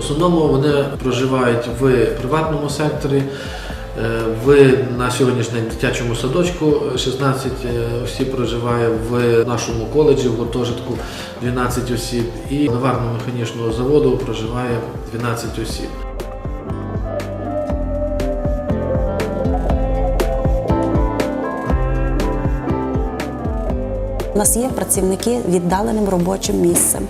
основному вони проживають в приватному секторі. Е, В на сьогоднішній дитячому садочку 16 е, осіб проживає в нашому коледжі, в гуртожитку 12 осіб, і наварно-механічного заводу проживає 12 осіб. Нас є працівники віддаленим робочим місцем.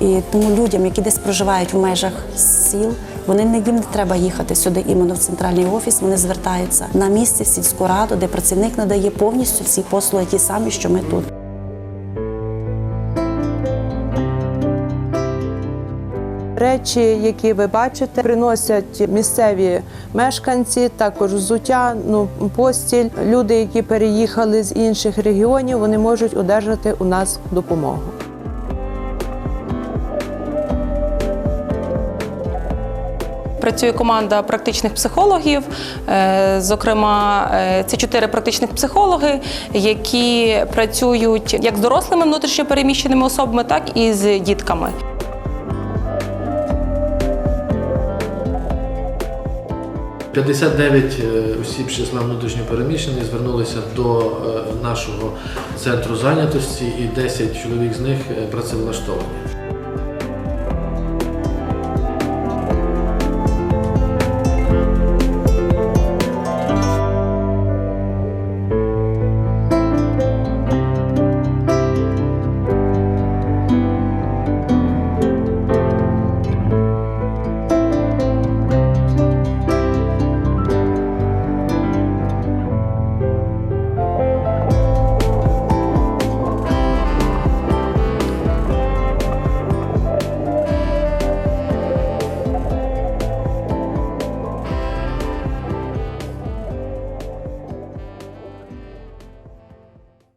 І тому людям, які десь проживають в межах сіл, вони не їм не треба їхати сюди іменно в центральний офіс. Вони звертаються на місці в сільську раду, де працівник надає повністю всі послуги, ті самі, що ми тут. Речі, які ви бачите, приносять місцеві мешканці, також взуття, ну постіль. Люди, які переїхали з інших регіонів, вони можуть одержати у нас допомогу. Працює команда практичних психологів. Е, Зокрема, е, це чотири практичних психологи, які працюють як з дорослими внутрішньо переміщеними особами, так і з дітками. – 59 осіб з числа внутрішньопереміщених звернулися до е, нашого центру зайнятості і 10 чоловік з них е, працевлаштовані.